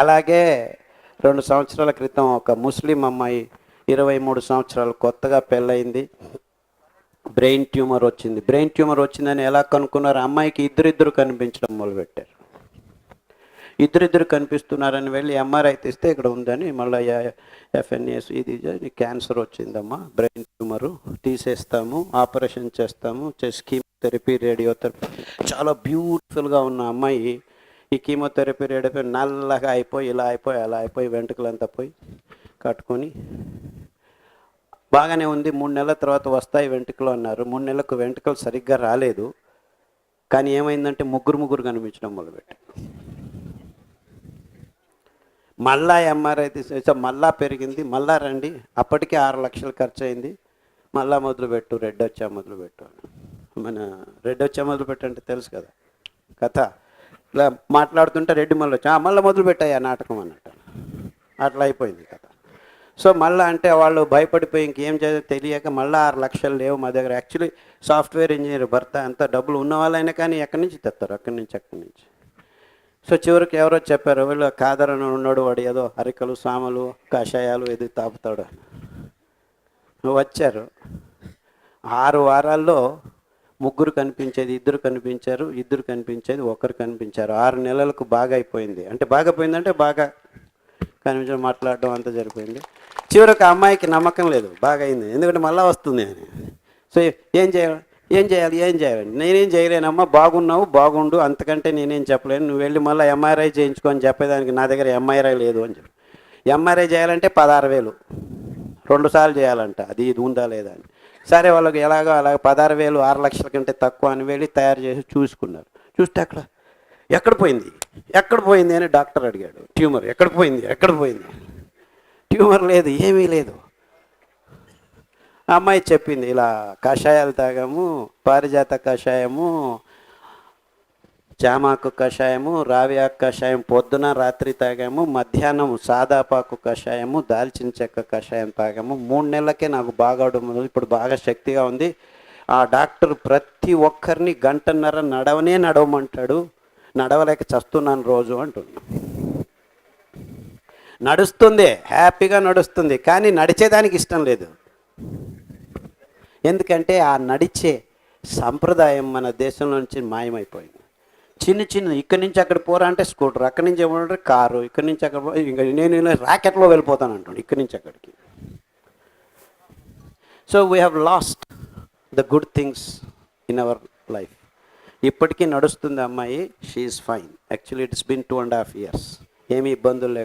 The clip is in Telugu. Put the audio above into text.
అలాగే రెండు సంవత్సరాల క్రితం ఒక ముస్లిం అమ్మాయి ఇరవై మూడు సంవత్సరాలు కొత్తగా పెళ్ళయింది. బ్రెయిన్ ట్యూమర్ వచ్చింది. బ్రెయిన్ ట్యూమర్ వచ్చిందని ఎలా కనుక్కున్నారు? అమ్మాయికి ఇద్దరిద్దరు కనిపించడం మొదలుపెట్టారు. ఇద్దరిద్దరు కనిపిస్తున్నారని వెళ్ళి ఎంఆర్ఐ తీస్తే ఇక్కడ ఉందని మళ్ళీ ఎఫ్ఎన్ఎస్ ఇది క్యాన్సర్ వచ్చిందమ్మా. బ్రెయిన్ ట్యూమరు తీసేస్తాము ఆపరేషన్ చేస్తాము చేసి కీమోథెరపీ రేడియోథెరపీ. చాలా బ్యూటిఫుల్గా ఉన్న అమ్మాయి ఈ కీమోథెరపీ రేడియో నల్లగా అయిపోయి ఇలా అయిపోయి అలా అయిపోయి వెంట్రుకలంతా పోయి కట్టుకొని బాగానే ఉంది. మూడు నెలల తర్వాత వస్తాయి వెంట్రుకలు అన్నారు. మూడు నెలలకు వెంట్రుకలు సరిగ్గా రాలేదు. కానీ ఏమైందంటే ముగ్గురు ముగ్గురు కనిపించడం మొదలుపెట్టారు. మళ్ళా ఎంఆర్ఐ తీసి మళ్ళా పెరిగింది. మళ్ళా రండి. అప్పటికే ఆరు లక్షలు ఖర్చు అయింది మళ్ళా మొదలుపెట్టు. రెడ్ వచ్చా మొదలుపెట్టు మన రెడ్ వచ్చా మొదలుపెట్టంటే తెలుసు కదా. కథ. ఇలా మాట్లాడుతుంటే రెడ్డి మళ్ళీ వచ్చా మళ్ళీ మొదలుపెట్టాయి ఆ నాటకం అన్నట్టు. అట్లా అయిపోయింది కథ. సో మళ్ళీ అంటే వాళ్ళు భయపడిపోయి ఇంకేం చేయాలో తెలియక మళ్ళీ ఆరు లక్షలు లేవు మా దగ్గర. యాక్చువల్లీ సాఫ్ట్వేర్ ఇంజనీర్ భర్త అంత డబ్బులు ఉన్న వాళ్ళైనా కానీ ఎక్కడి నుంచి తెస్తారు? అక్కడి నుంచి అక్కడి నుంచి. సో చివరికి ఎవరో చెప్పారు వీళ్ళు కాదరని ఉన్నాడు వాడు ఏదో అరికలు సామలు కషాయాలు ఇది తాపుతాడు వచ్చారు. ఆరు వారాల్లో ముగ్గురు కనిపించేది ఇద్దరు కనిపించారు ఇద్దరు కనిపించేది ఒకరు కనిపించారు. ఆరు నెలలకు బాగా అయిపోయింది. అంటే బాగా పోయిందంటే బాగా కనిపించడం మాట్లాడడం అంతా జరిపోయింది చివరికి అమ్మాయికి నమ్మకం లేదు. బాగా అయింది. ఎందుకంటే మళ్ళీ వస్తుంది అని. సో ఏం చేయాలి? ఏం చేయాలి? ఏం చేయాలి? నేనేం చేయలేనమ్మా బాగున్నావు బాగుండు అంతకంటే నేనేం చెప్పలేను. నువ్వు వెళ్ళి మళ్ళీ ఎంఆర్ఐ చేయించుకొని చెప్పేదానికి నా దగ్గర ఎంఆర్ఐ లేదు అని చెప్పి. ఎంఆర్ఐ చేయాలంటే పదహారు వేలు. రెండు సార్లు చేయాలంట. అది ఇది ఉందా లేదా అని. సరే వాళ్ళకి ఎలాగో అలాగ పదహారు వేలు ఆరు లక్షల కంటే తక్కువ అని వెళ్ళి తయారు చేసి చూసుకున్నారు. చూస్తే అక్కడ ఎక్కడ పోయింది? ఎక్కడ పోయింది అని డాక్టర్ అడిగాడు. ట్యూమర్ ఎక్కడ పోయింది? ఎక్కడ పోయింది? ట్యూమర్ లేదు ఏమీ లేదు. అమ్మాయి చెప్పింది ఇలా కషాయాలు తాగాము పారిజాత కషాయము జామాకు కషాయము రావియాకు కషాయం పొద్దున రాత్రి తాగాము మధ్యాహ్నం సాదాపాకు కషాయము దాల్చిన చెక్క కషాయం తాగాము. మూడు నెలలకే నాకు బాగా ఇప్పుడు బాగా శక్తిగా ఉంది. ఆ డాక్టర్ ప్రతి ఒక్కరిని గంటన్నర నడవనే నడవమంటాడు నడవలేక చస్తున్నాను రోజు అంటున్నా. నడుస్తుంది హ్యాపీగా నడుస్తుంది కానీ నడిచేదానికి ఇష్టం లేదు. ఎందుకంటే ఆ నడిచే సంప్రదాయం మన దేశంలో నుంచి మాయమైపోయింది. చిన్న చిన్న ఇక్కడి నుంచి అక్కడ పోరా అంటే స్కూటర్ అక్కడి నుంచి ఏమంటే కారు ఇక్కడి నుంచి అక్కడ ఇంకా నేను ఇలా ర్యాకెట్లో వెళ్ళిపోతాను అంటాడు ఇక్కడి నుంచి అక్కడికి. So we have lost the good things in our life ఇప్పటికీ నడుస్తుంది అమ్మాయి she's fine actually it's been two and half years ఏమీ ఇబ్బందులు లేకుండా